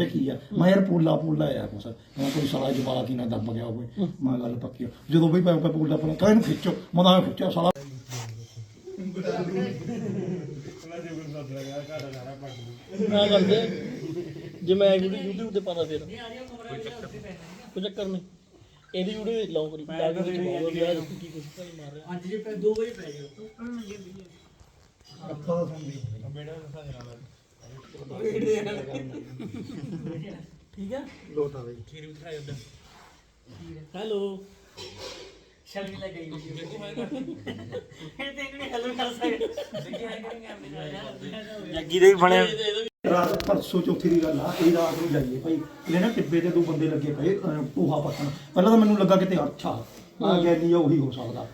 ਦਿੱਤੇ ਕੀ ਆ? ਮੈਂ ਯਾਰ ਪੂਲਾ ਪੂਲਾ ਆ ਕੁਛ। ਮੈਂ ਕੋਈ ਸਾਲਾ ਜਵਾਕ ਹੀ ਨਾ ਦੱਬ ਗਿਆ ਹੋਵੇ। ਮੈਂ ਗੱਲ ਪੱਕੀ ਆ। ਜਦੋਂ ਵੀ ਪੈ ਪੂਲਾ ਪੂਲਾ ਕਹਿੰਦਾ ਇਹਨੂੰ ਖਿੱਚੋ। ਮੈਂ ਤਾਂ ਐਂ ਖਿੱਚਿਆ ਸਾਲਾ। ਨਾ ਕਰਦੇ ਜੇ ਮੈਂ ਵੀਡੀਓ YouTube ਤੇ ਪਾਦਾ ਫਿਰ। ਕੋਈ ਚੱਕਰ ਨਹੀਂ। ਇਹਦੀ ਵੀਡੀਓ ਲਾਉ ਕਰੀ। ਲਾ ਕੇ ਵਿੱਚ ਪਾਓ ਯਾਰ ਕੀ ਮਾਰ ਰਿਹਾ ਅੱਜ ਜੇ ਪੈ 2 ਵਜੇ ਪੈ ਜਾਓ ਠੀਕ ਹੈ ਲੋਟਾ ਬਈ। ਖੀਰ ਵੀ ਖਾਇਆ ਉਹਦਾ ਹੈਲੋ। ਸ਼ਰਮੀ ਲੱਗ ਗਈ ਇਹ ਤੇ ਕਿਹੜੀ ਹੈਲੋ ਕਰ ਸਕਦੇ। ਦੇਖੀ ਹੈ ਕਰਾਂਗੇ ਜੱਗੀ ਦੇ ਵੀ ਬਣਿਆ ਰਾਤ ਪਰਸੋਂ ਚੌਥੀ ਦੀ ਗੱਲ ਆ ਇਹ ਰਾਤ ਨੂੰ ਜਾਈਏ ਭਾਈ। ਇਹਨੇ ਨਾ ਟਿੱਬੇ ਤੇ ਦੋ ਬੰਦੇ ਲੱਗੇ ਪਏ ਪੋਹਾ ਪੱਟਣ ਪਹਿਲਾਂ ਤਾਂ ਮੈਨੂੰ ਲੱਗਾ ਕਿਤੇ ਅਰਛਾ ਆ। ਗਿਆ ਨਹੀਂ ਉਹੀ ਹੋ ਸਕਦਾ।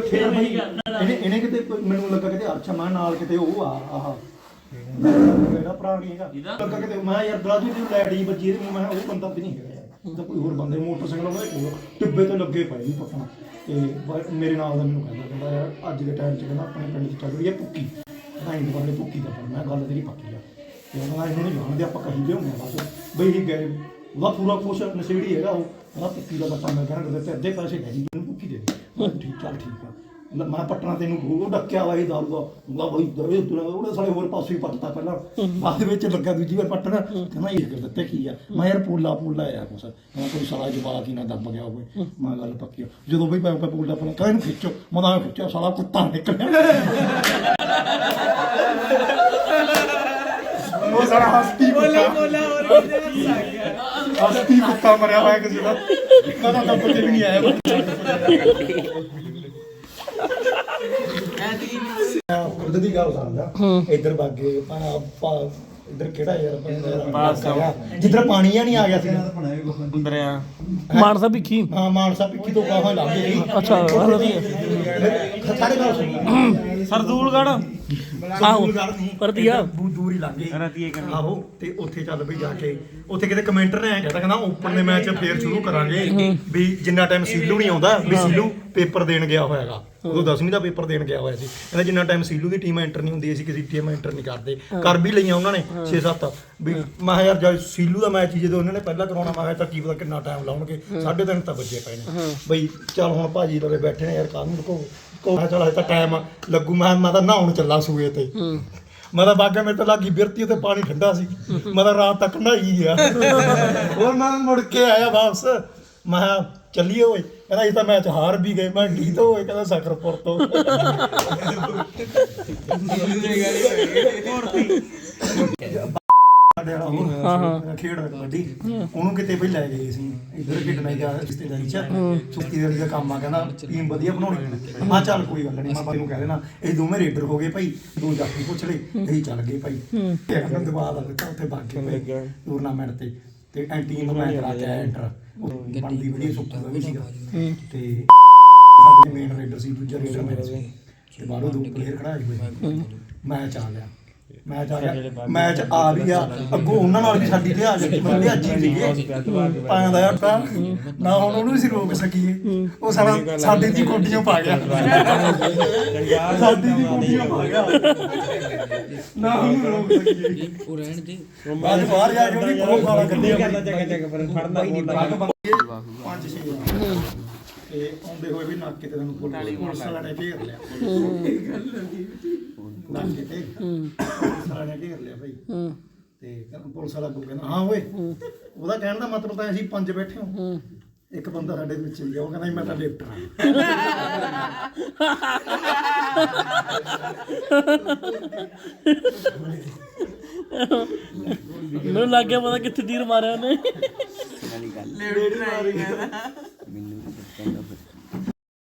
ਫਿਰ ਭਾਈ ਇਹਨੇ ਇਹਨੇ ਕਿਤੇ ਮੈਨੂੰ ਲੱਗਾ ਕਿਤੇ ਅਰਛਾ ਮੈਂ ਨਾਲ ਕਿਤੇ ਉਹ ਆ ਆਹ। ਮੇਰਾ ਭਰਾ ਨਹੀਂ ਹੈਗਾ। ਕਿਤੇ ਮੈਂ ਯਾਰ ਬਰਾਜੂ ਦੀ ਲੈਟ ਜੀ ਵੱਜੀ ਇਹਦੇ ਮੂੰਹ ਮੈਂ ਕਿਹਾ ਉਹ ਬੰਦਾ ਵੀ ਨਹੀਂ ਹੈਗਾ ਯਾਰ। ਉਹ ਤਾਂ ਕੋਈ ਹੋਰ ਬੰਦੇ ਮੋਟਰਸਾਈਕਲ ਉਹਦੇ ਕੋਲ। ਟਿੱਬੇ ਤੇ ਲੱਗੇ ਪਏ ਨਹੀਂ ਪੱਟਣ ਤੇ ਬ- ਮੇਰੇ ਨਾਲ ਦਾ ਮੈਨੂੰ ਕਹਿੰਦਾ ਕਹਿੰਦਾ ਯਾਰ ਅੱਜ ਦੇ ਟਾਈਮ 'ਚ ਕਹਿੰਦਾ ਆਪਣੇ ਪਿੰਡ 'ਚ ਚੱਲ ਰਹੀ ਹੈ ਪੁੱਕੀ ਤਾਂ ਇੰਦ ਵਾਲੇ ਪੁੱਕੀ ਦਾ ਪਰ ਮੈਂ ਗੱਲ ਤੇਰੀ ਪੱਕੀ ਆ। ਤੇ ਉਹਨਾਂ ਇਹਨੂੰ ਨਹੀਂ ਜਾਣਦੇ ਆਪਾਂ ਕਹੀ ਲਿਆਉਂਦੇ ਆ ਬਸ। ਬਈ ਇਹ ਗਏ ਉਹਦਾ ਪੂਰਾ ਕੁਛ ਨਸ਼ੇੜੀ ਹੈਗਾ ਉਹ। ਉਹਦਾ ਪੁੱਕੀ ਦਾ ਬੱਚਾ ਮੈਂ ਕਹਿੰਦਾ ਤੇ ਅੱਧੇ ਪੈਸੇ ਲੈ ਜੀ ਇਹਨੂੰ ਪੁੱਕੀ ਦੇ ਦੇ। ਮੈਂ ਕਿਹਾ ਠੀਕ ਚੱਲ ਠੀਕ ਆ। ਮੈਂ ਪਟਣਾ ਤੈਨੂੰ ਉਹ ਡੱਕਿਆ ਵਾ ਇਹ ਦਾਰੂ ਦਾ ਉਹਦਾ ਬਈ ਦਵੇ ਉਹਦੇ ਸਾਲੇ ਹੋਰ ਪਾਸੇ ਹੀ ਪੱਟਤਾ ਪਹਿਲਾਂ। ਬਾਅਦ ਵਿੱਚ ਲੱਗਾ ਦੂਜੀ ਵਾਰ ਪੱਟਣਾ। ਕਹਿੰਦਾ ਇਹ ਕਰ ਦਿੱਤੇ ਕੀ ਆ? ਮੈਂ ਯਾਰ ਪੂਲਾ ਪੂਲਾ ਆ ਕੁਛ। ਮੈਂ ਕੋਈ ਸਾਲਾ ਜਵਾਕ ਹੀ ਨਾ ਦੱਬ ਗਿਆ ਹੋਵੇ। ਮੈਂ ਗੱਲ ਪੱਕੀ ਆ। ਜਦੋਂ ਵੀ ਪੈ ਪੈ ਪੂਲਾ ਪੂਲਾ ਕਹਿੰਦਾ ਇਹਨੂੰ ਖਿੱਚੋ। ਮੈਂ ਤਾਂ ਖਿੱਚਿਆ ਸਾਲਾ ਕੁੱਤਾ ਨਿਕਲਿਆ। ਉਹ ਸਾਰਾ ਹਸਤੀ ਬੋਲਾ ਬੋਲਾ ਹਸਤੀ ਕੁੱਤਾ ਮਰਿਆ ਹੋਇਆ ਕਿਸੇ ਦਾ। ਮੈਂ ਤਾਂ ਦੱਬ ਕੇ ਵੀ ਨਹੀਂ ਆਇਆ। ਉਹਦੇ ਦੀ ਗੱਲ ਕਰਦਾ ਇੱਧਰ ਬਾਗੇ ਪਾਣਾ ਪਾ ਇੱਧਰ ਕਿਹੜਾ ਯਾਰ ਪਾਸ ਜਿੱਧਰ ਪਾਣੀ ਆ ਨਹੀਂ ਆ ਗਿਆ ਸੀ। ਦਰਿਆ ਮਾਨਸਾ ਭਿੱਖੀ। ਹਾਂ ਮਾਨਸਾ ਪਿੱਛੀ ਤੋਂ ਗਾਹਾਂ ਲੱਗ ਗਈ ਅੱਛਾ ਸਾਰੇ ਗੱਲ ਸੁਣੋ ਸਰਦੂਲਗੜ ਆਹੋ ਪਰਤੀਆ ਬਹੁਤ ਦੂਰ ਹੀ ਲੱਗ ਗਈ ਰਤੀਏ ਕਰਨੀ ਆਹੋ ਤੇ ਉੱਥੇ ਚੱਲ ਵੀ ਜਾ ਕੇ ਉੱਥੇ ਕਿਤੇ ਕਮੈਂਟਰ ਨੇ ਐਂ ਕਹਿੰਦਾ ਕਹਿੰਦਾ ਓਪਨ ਦੇ ਮੈਚ ਫੇਰ ਸ਼ੁਰੂ ਕਰਾਂਗੇ ਵੀ ਜਿੰਨਾ ਟਾਈਮ ਸੀਲੂ ਨਹੀਂ ਆਉਂਦਾ ਵੀ ਸੀਲੂ ਪੇਪਰ ਦੇਣ ਗਿਆ ਹੋਇਆਗਾ ਉਦੋਂ 10ਵੀਂ ਦਾ ਪੇਪਰ ਦੇਣ ਗਿਆ ਹੋਇਆ ਸੀ। ਕਹਿੰਦਾ ਜਿੰਨਾ ਟਾਈਮ ਸੀਲੂ ਦੀ ਟੀਮ ਐਂਟਰ ਨਹੀਂ ਹੁੰਦੀ ਅਸੀਂ ਕਿਸੇ ਟੀਮ ਐਂਟਰ ਨਹੀਂ ਕਰਦੇ। ਕਰ ਵੀ ਲਈਆਂ ਉਹਨਾਂ ਨੇ 6-7 ਵੀ ਮੈਂ ਕਿਹਾ ਯਾਰ ਜਦ ਸੀਲੂ ਦਾ ਮੈਚ ਜਦੋਂ ਉਹਨਾਂ ਨੇ ਪਹਿਲਾਂ ਕਰਾਉਣਾ ਮੈਂ ਕਿਹਾ ਤਾਂ ਕੀ ਪਤਾ ਕਿੰਨਾ ਟਾਈਮ ਲਾਉਣਗੇ। ਸਾਢੇ ਤਿੰਨ ਤਾਂ ਵੱਜੇ ਪਏ ਨੇ। ਬਈ ਚੱਲ ਹੁਣ ਭਾਜੀ ਲਵੇ ਬੈਠੇ ਨੇ ਯਾਰ ਕਾਹਨੂੰ ਕੋ ਕੋ ਮੈਂ ਚੱਲ ਹਜੇ ਤਾਂ ਟਾਈਮ ਲੱਗੂ ਮੈਂ ਮੈਂ ਤਾਂ ਨਹਾਉਣ ਚੱਲਾ ਸੂਏ ਤੇ। ਮੈਂ ਤਾਂ ਬਾਗਾ ਮੇਰੇ ਤੋਂ ਲੱਗੀ ਬਿਰਤੀ ਤੇ ਪਾਣੀ ਠੰਡਾ ਸੀ। ਮੈਂ ਤਾਂ ਰਾਤ ਤੱਕ ਨਹਾਈ ਗਿਆ ਹੋਰ ਮੈਂ ਮੁੜ ਕੇ ਆਇਆ ਵਾਪਸ। ਮੈਂ ਕਿਹਾ ਚੱਲੀਏ ਓਏ। ਕਹਿੰਦਾ ਇਹ ਤਾਂ ਮੈਚ ਹਾਰ ਵੀ ਗਏ। ਮੈਂ ਡੀ ਤੋਂ ਹੋਏ ਕਹਿੰਦਾ ਸਕਰਪੁਰ ਤੋਂ। ਸਾਡੇ ਵਾਲਾ ਉਹ ਖੇਡ ਕਬੱਡੀ ਉਹਨੂੰ ਕਿਤੇ ਵੀ ਲੈ ਗਏ ਸੀ ਇੱਧਰ ਖੇਡਣਾ ਹੀ ਗਿਆ ਰਿਸ਼ਤੇਦਾਰੀ ਚ। ਸੁੱਤੀਦਾਰੀ ਦਾ ਕੰਮ ਆ ਕਹਿੰਦਾ ਟੀਮ ਵਧੀਆ ਬਣਾਉਣੀ। ਆ ਚੱਲ ਕੋਈ ਗੱਲ ਨਹੀਂ ਮੈਂ ਬਾਈ ਨੂੰ ਕਹਿ ਦੇਣਾ ਇਹ ਦੋਵੇਂ ਰੇਡਰ ਹੋ ਗਏ ਭਾਈ ਦੋ ਜਾਫੀ ਪੁੱਛ ਲਏ ਅਸੀਂ ਚੱਲ ਗਏ ਭਾਈ। ਤੇ ਇਹਨਾਂ ਨੂੰ ਦਵਾ ਦਿੱਤਾ ਉੱਥੇ ਬਾਕੀ ਭਾਈ ਟੂਰਨਾਮੈਂਟ ਤੇ। ਤੇ ਐਂ ਟੀਮ ਮੈਂ ਕਰਾ ਕੇ ਐਂਟਰ ਬਣਦੀ ਵਧੀਆ ਸੁੱਤਾ ਦਾ ਵੀ ਸੀਗਾ। ਤੇ ਸਾਡੇ ਮੇਨ ਰੇਡਰ ਸੀ ਦੂਜਾ ਰੇਡਰ ਮੇਰਾ ਸੀ। ਤੇ ਬਾਹਰੋਂ ਦੋ ਪਲੇਅਰ ਖੜਾਏ ਹੋਏ ਮੈਚ ਆ ਗਿਆ ਮੈਚ ਆ ਗਿਆ ਮੈਚ ਆ ਵੀ ਗਿਆ ਅੱਗੋਂ ਉਹਨਾਂ ਨਾਲ ਵੀ ਸਾਡੀ ਤੇ ਆ ਗਈ ਬੰਦੇ ਅੱਜ ਹੀ। ਸੀਗੇ ਪਾਇਆ ਦਾ ਆਟਾ ਨਾ ਹੁਣ ਉਹਨੂੰ ਸੀ ਰੋਕ ਸਕੀਏ। ਉਹ ਸਾਰਾ ਸਾਡੇ ਦੀ ਕੋਡੀਆਂ ਪਾ ਗਿਆ। ਸਾਡੀ ਦੀ ਕੋਡੀਆਂ ਪਾ ਗਿਆ। ਨਾ ਉਹਨੂੰ ਰੋਕ ਸਕੀਏ। ਉਹ ਰਹਿਣ ਦੇ। ਬਾਹਰ ਬਾਹਰ ਜਾ ਕੇ ਉਹਦੀ ਬਹੁਤ ਗਾਲਾਂ ਕੱਢੀਆਂ ਕਰਦਾ ਚੱਕ ਚੱਕ ਪਰ ਫੜਨਾ ਪੰਜ ਛੇ। ਤੇ ਆਉਂਦੇ ਹੋਏ ਵੀ ਨਾਕੇ ਤੇ ਤੈਨੂੰ ਪੁਲਿਸ ਪੁਲਿਸ ਵਾਲਿਆਂ ਨੇ ਘੇਰ ਲਿਆ। ਨਾਕੇ ਤੇ ਪੁਲਿਸ ਵਾਲਿਆਂ ਨੇ ਘੇਰ ਲਿਆ ਭਾਈ ਤੇ ਪੁਲਿਸ ਵਾਲਾ ਅੱਗੋਂ ਕਹਿੰਦਾ ਹਾਂ ਓਏ ਉਹਦਾ ਕਹਿਣ ਦਾ ਮਤਲਬ ਤਾਂ ਅਸੀਂ ਪੰਜ ਬੈਠੇ ਹਾਂ। ਇੱਕ ਬੰਦਾ ਸਾਡੇ ਵਿੱਚ ਹੀ ਆ ਉਹ ਕਹਿੰਦਾ ਮੈਂ ਤਾਂ ਲਿਫਟਰ ਹਾਂ। ਮੈਨੂੰ ਲੱਗ ਗਿਆ ਪਤਾ ਕਿੱਥੇ ਤੀਰ ਮਾਰਿਆ ਉਹਨੇ। ਮੈਨੂੰ ਪਤਾ